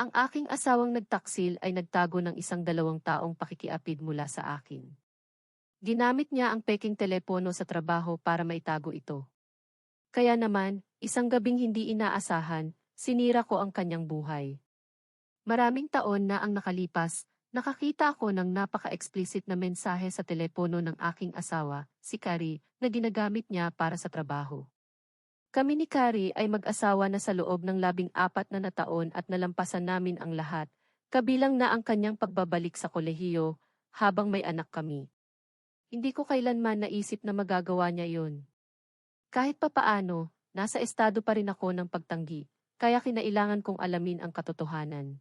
Ang aking asawang nagtaksil ay nagtago ng isang dalawang taong pakikiapid mula sa akin. Ginamit niya ang peking telepono sa trabaho para maitago ito. Kaya naman, isang gabing hindi inaasahan, sinira ko ang kanyang buhay. Maraming taon na ang nakalipas, nakakita ako ng napaka-explicit na mensahe sa telepono ng aking asawa, si Carrie, na ginagamit niya para sa trabaho. Kami ni Carrie ay mag-asawa na sa loob ng labing apat na na taon at nalampasan namin ang lahat, kabilang na ang kanyang pagbabalik sa kolehiyo, habang may anak kami. Hindi ko kailanman naisip na magagawa niya yon. Kahit papaano, nasa estado pa rin ako ng pagtanggi, kaya kinailangan kong alamin ang katotohanan.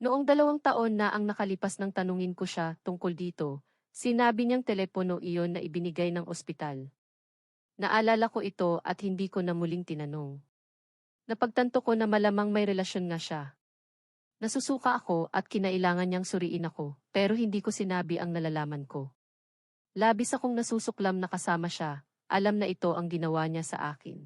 Noong dalawang taon na ang nakalipas ng tanungin ko siya tungkol dito, sinabi niyang telepono iyon na ibinigay ng ospital. Naalala ko ito at hindi ko na muling tinanong. Napagtanto ko na malamang may relasyon nga siya. Nasusuka ako at kinailangan niyang suriin ako, pero hindi ko sinabi ang nalalaman ko. Labis akong nasusuklam na kasama siya, alam na ito ang ginawa niya sa akin.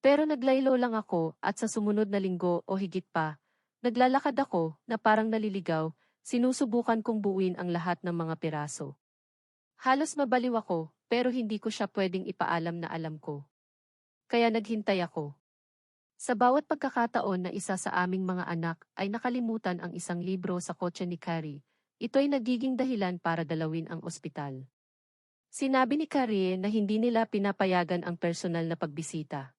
Pero naglaylo lang ako at sa sumunod na linggo o higit pa, naglalakad ako na parang naliligaw, sinusubukan kong buuin ang lahat ng mga piraso. Halos mabaliw ako, pero hindi ko siya pwedeng ipaalam na alam ko. Kaya naghintay ako. Sa bawat pagkakataon na isa sa aming mga anak ay nakalimutan ang isang libro sa kotse ni Carrie, ito'y nagiging dahilan para dalawin ang ospital. Sinabi ni Carrie na hindi nila pinapayagan ang personal na pagbisita.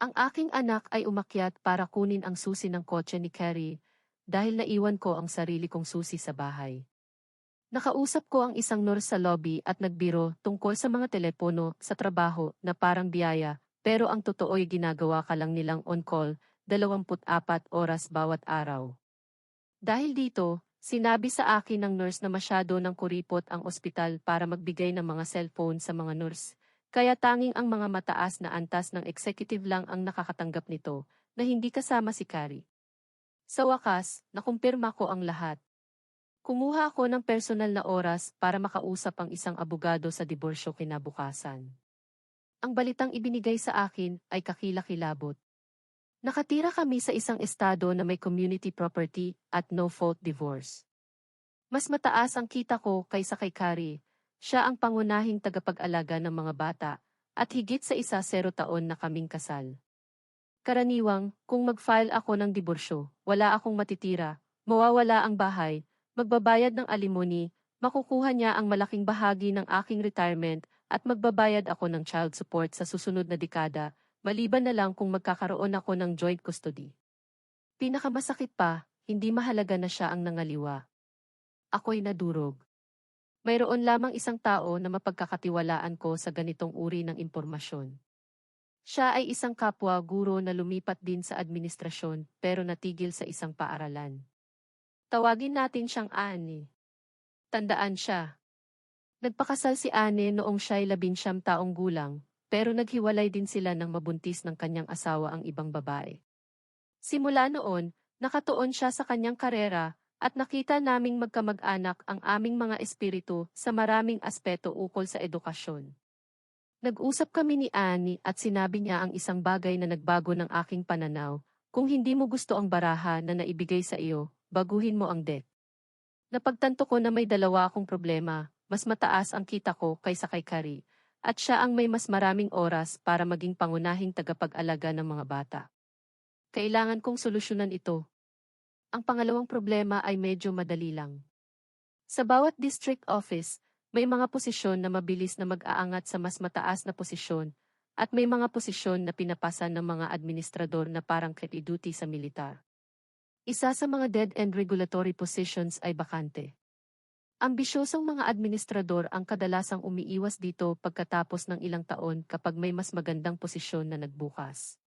Ang aking anak ay umakyat para kunin ang susi ng kotse ni Carrie dahil naiwan ko ang sarili kong susi sa bahay. Nakausap ko ang isang nurse sa lobby at nagbiro tungkol sa mga telepono sa trabaho na parang biyaya, pero ang totoo'y ginagawa ka lang nilang on-call, 24 oras bawat araw. Dahil dito, sinabi sa akin ng nurse na masyado ng kuripot ang ospital para magbigay ng mga cellphone sa mga nurse, kaya tanging ang mga mataas na antas ng executive lang ang nakakatanggap nito, na hindi kasama si Carrie. Sa wakas, nakumpirma ko ang lahat. Kumuha ako ng personal na oras para makausap ang isang abogado sa diborsyo kinabukasan. Ang balitang ibinigay sa akin ay kakilakilabot. Nakatira kami sa isang estado na may community property at no-fault divorce. Mas mataas ang kita ko kaysa kay Kari. Siya ang pangunahing tagapag-alaga ng mga bata at higit sa isa zero taon na kaming kasal. Karaniwang, kung mag-file ako ng diborsyo, wala akong matitira, mawawala ang bahay, magbabayad ng alimony, makukuha niya ang malaking bahagi ng aking retirement at magbabayad ako ng child support sa susunod na dekada, maliban na lang kung magkakaroon ako ng joint custody. Pinakamasakit pa, hindi mahalaga na siya ang nangaliwa. Ako'y nadurog. Mayroon lamang isang tao na mapagkakatiwalaan ko sa ganitong uri ng impormasyon. Siya ay isang kapwa guro na lumipat din sa administrasyon pero natigil sa isang paaralan. Tawagin natin siyang Ani. Tandaan siya. Nagpakasal si Ane noong siya'y labinsyam taong gulang, pero naghiwalay din sila ng mabuntis ng kanyang asawa ang ibang babae. Simula noon, nakatuon siya sa kanyang karera, at nakita naming magkamag-anak ang aming mga espiritu sa maraming aspeto ukol sa edukasyon. Nag-usap kami ni Annie at sinabi niya ang isang bagay na nagbago ng aking pananaw, kung hindi mo gusto ang baraha na naibigay sa iyo, baguhin mo ang deck. Napagtanto ko na may dalawa akong problema, mas mataas ang kita ko kaysa kay Kari, at siya ang may mas maraming oras para maging pangunahing tagapag-alaga ng mga bata. Kailangan kong solusyonan ito. Ang pangalawang problema ay medyo madali lang. Sa bawat district office, may mga posisyon na mabilis na mag-aangat sa mas mataas na posisyon, at may mga posisyon na pinapasa ng mga administrador na parang duty sa militar. Isa sa mga dead-end regulatory positions ay bakante. Ambisyosong mga administrador ang kadalasang umiiwas dito pagkatapos ng ilang taon kapag may mas magandang posisyon na nagbukas.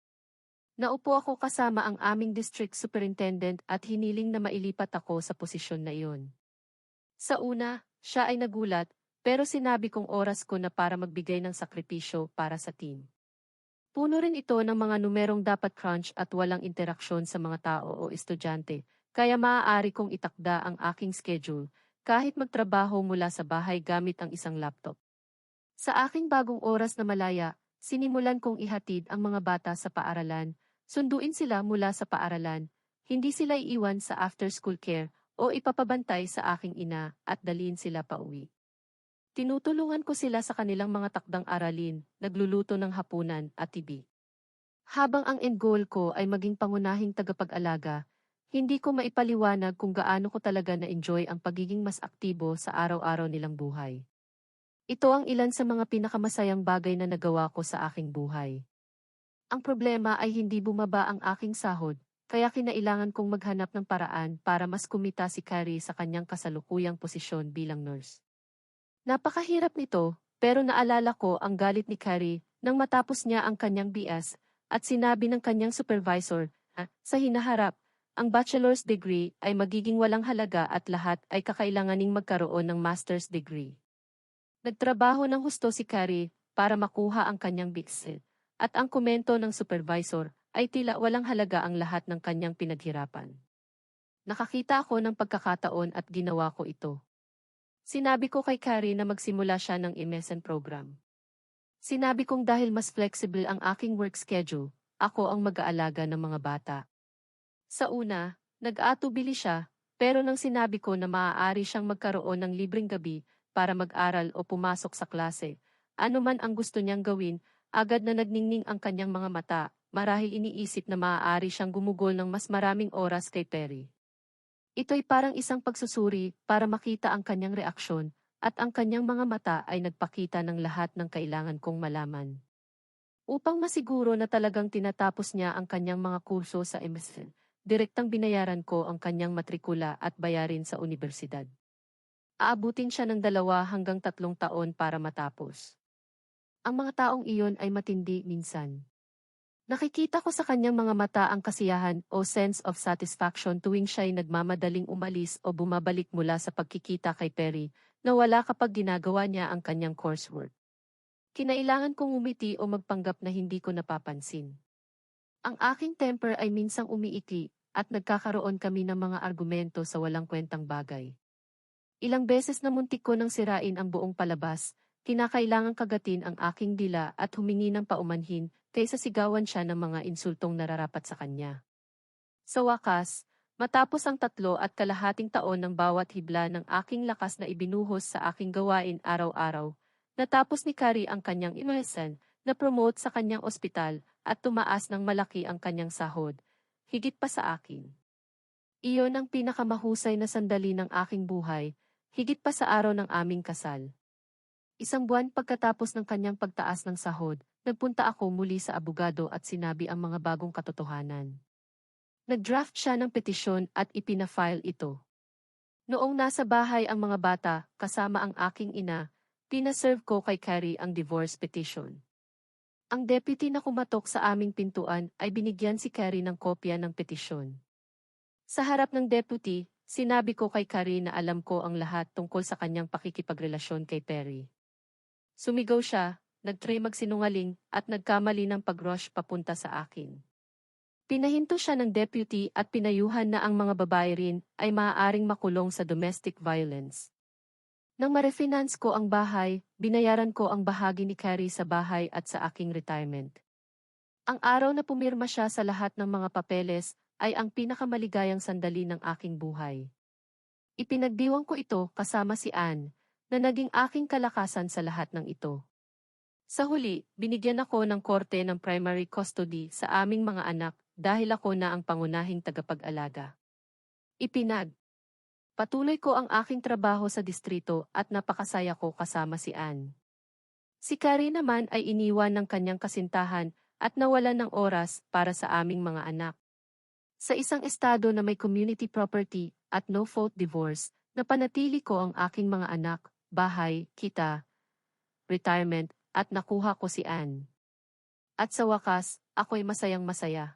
Naupo ako kasama ang aming district superintendent at hiniling na mailipat ako sa posisyon na iyon. Sa una, siya ay nagulat, pero sinabi kong oras ko na para magbigay ng sakripisyo para sa team. Puno rin ito ng mga numerong dapat crunch at walang interaksyon sa mga tao o estudyante, kaya maaari kong itakda ang aking schedule, kahit magtrabaho mula sa bahay gamit ang isang laptop. Sa aking bagong oras na malaya, sinimulan kong ihatid ang mga bata sa paaralan, sunduin sila mula sa paaralan, hindi sila iiwan sa after-school care o ipapabantay sa aking ina at dalhin sila pauwi. Tinutulungan ko sila sa kanilang mga takdang aralin, nagluluto ng hapunan at tibi. Habang ang end goal ko ay maging pangunahing tagapag-alaga, hindi ko maipaliwanag kung gaano ko talaga na-enjoy ang pagiging mas aktibo sa araw-araw nilang buhay. Ito ang ilan sa mga pinakamasayang bagay na nagawa ko sa aking buhay. Ang problema ay hindi bumaba ang aking sahod, kaya kinailangan kong maghanap ng paraan para mas kumita si Carrie sa kanyang kasalukuyang posisyon bilang nurse. Napakahirap nito, pero naalala ko ang galit ni Carrie nang matapos niya ang kanyang BS at sinabi ng kanyang supervisor na, sa hinaharap, ang bachelor's degree ay magiging walang halaga at lahat ay kakailanganing magkaroon ng master's degree. Nagtrabaho ng husto si Carrie para makuha ang kanyang BICS at ang komento ng supervisor ay tila walang halaga ang lahat ng kanyang pinaghirapan. Nakakita ako ng pagkakataon at ginawa ko ito. Sinabi ko kay Carrie na magsimula siya ng MSN program. Sinabi kong dahil mas flexible ang aking work schedule, ako ang mag-aalaga ng mga bata. Sa una, nag-atubili siya, pero nang sinabi ko na maaari siyang magkaroon ng libreng gabi para mag-aral o pumasok sa klase. Ano man ang gusto niyang gawin, agad na nagningning ang kanyang mga mata, marahil iniisip na maaari siyang gumugol ng mas maraming oras kay Perry. Ito'y parang isang pagsusuri para makita ang kanyang reaksyon, at ang kanyang mga mata ay nagpakita ng lahat ng kailangan kong malaman. Upang masiguro na talagang tinatapos niya ang kanyang mga kurso sa MSN, direktang binayaran ko ang kanyang matrikula at bayarin sa universidad. Aabutin siya ng dalawa hanggang tatlong taon para matapos. Ang mga taong iyon ay matindi minsan. Nakikita ko sa kanyang mga mata ang kasiyahan o sense of satisfaction tuwing siya'y nagmamadaling umalis o bumabalik mula sa pagkikita kay Perry na wala kapag ginagawa niya ang kanyang coursework. Kinailangan kong umiti o magpanggap na hindi ko napapansin. Ang aking temper ay minsang umiiti at nagkakaroon kami ng mga argumento sa walang kwentang bagay. Ilang beses na muntik ko nang sirain ang buong palabas, kinakailangang kagatin ang aking dila at humingi ng paumanhin kaysa sigawan siya ng mga insultong nararapat sa kanya. Sa wakas, matapos ang tatlo at kalahating taon ng bawat hibla ng aking lakas na ibinuhos sa aking gawain araw-araw, natapos ni Kari ang kanyang immersion na promote sa kanyang ospital at tumaas ng malaki ang kanyang sahod, higit pa sa akin. Iyon ang pinakamahusay na sandali ng aking buhay, higit pa sa araw ng aming kasal. Isang buwan pagkatapos ng kanyang pagtaas ng sahod, nagpunta ako muli sa abogado at sinabi ang mga bagong katotohanan. Nag-draft siya ng petisyon at ipina-file ito. Noong nasa bahay ang mga bata, kasama ang aking ina, pinaserve ko kay Carrie ang divorce petition. Ang deputy na kumatok sa aming pintuan ay binigyan si Carrie ng kopya ng petisyon. Sa harap ng deputy, Sinabi ko kay Carrie na alam ko ang lahat tungkol sa kanyang pakikipagrelasyon kay Perry. Sumigaw siya, nagtry magsinungaling, at nagkamali ng pag-rush papunta sa akin. Pinahinto siya ng deputy at pinayuhan na ang mga babae rin ay maaaring makulong sa domestic violence. Nang marefinance ko ang bahay, binayaran ko ang bahagi ni Carrie sa bahay at sa aking retirement. Ang araw na pumirma siya sa lahat ng mga papeles, ay ang pinakamaligayang sandali ng aking buhay. Ipinagdiwang ko ito kasama si Anne, na naging aking kalakasan sa lahat ng ito. Sa huli, binigyan ako ng korte ng primary custody sa aming mga anak dahil ako na ang pangunahing tagapag-alaga. Ipinag. Patuloy ko ang aking trabaho sa distrito at napakasaya ko kasama si Anne. Si Carrie naman ay iniwan ng kanyang kasintahan at nawalan ng oras para sa aming mga anak. Sa isang estado na may community property at no-fault divorce, napanatili ko ang aking mga anak, bahay, kita, retirement, at nakuha ko si Anne. At sa wakas, ako'y masayang masaya.